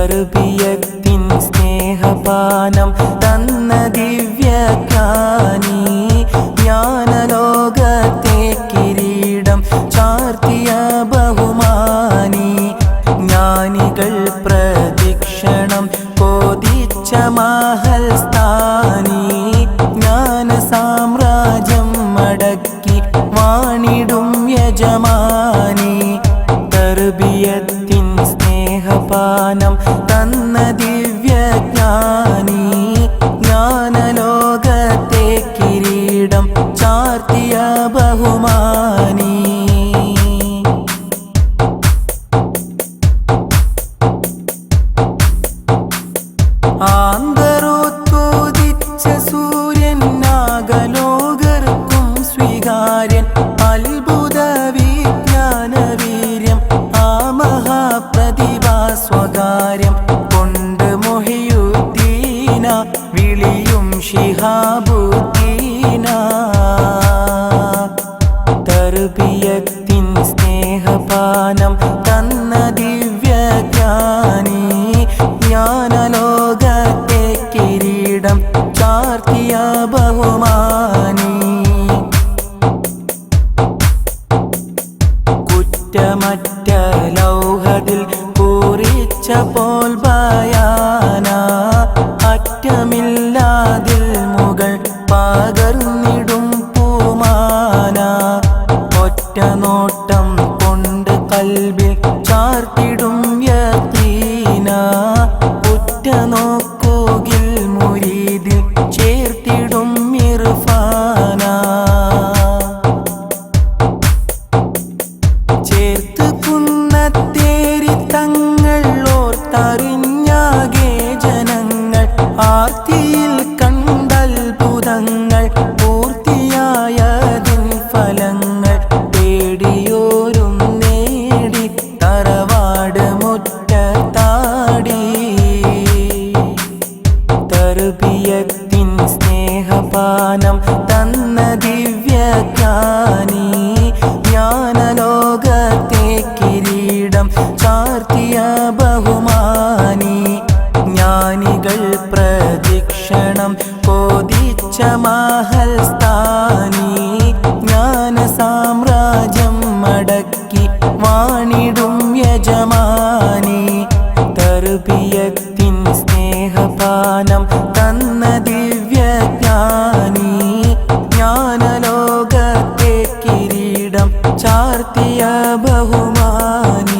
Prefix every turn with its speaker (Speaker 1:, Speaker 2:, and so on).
Speaker 1: തർബിയത്തിൻ സ്നേഹപാനം തന്ന ദിവ്യജ്ഞാനി ജ്ഞാനലോകത്തെ കിരീടം ചാർത്തിയ ബഹുമാനി ജ്ഞാനികൾ പ്രദക്ഷിണം കോതിച്ച മാഹൽ സ്ഥാനി ജ്ഞാന സാമ്രാജ്യം മടക്കി വാണിടും യജമാനി സ്നേഹപാനം തന്ന സ്വകാര്യം കൊണ്ട് മൊഹിയുദ്ദീന വിളിയും ഷിഹാബുദ്ദീന തർബിയത്തിൻ സ്നേഹപാനം തന്ന ദിവ്യജ്ഞാനി ജ്ഞാനലോകത്തെ കിരീടം ചാർത്തിയ ബഹുമാനി. കുറ്റമറ്റ പൂരിച്ച പോൽ ബയാന അറ്റമില്ലാതിൽ മുകൾ പകർന്നിടും പൂമാന ഒറ്റ നോട്ടം കൊണ്ട് ആർത്തിയിൽ കണ്ടത്ഭുതങ്ങൾ പൂർത്തിയായതിൻ ഫലങ്ങൾ പേടിയോരും നേടി തറവാട് മുറ്റത്താടി. തർബിയത്തിൻ സ്നേഹപാനം പ്രദീക്ഷണം കോതിച്ച മാഹൽസ്ഥാനി ജ്ഞാന സാമ്രാജ്യം മടക്കി വാണിടും യജമാനി. തർബിയത്തിൻ സ്നേഹപാനം തന്ന ദിവ്യജ്ഞാനി. ജ്ഞാനലോകത്തെ കിരീടം ചാർത്തിയ ബഹുമാനി.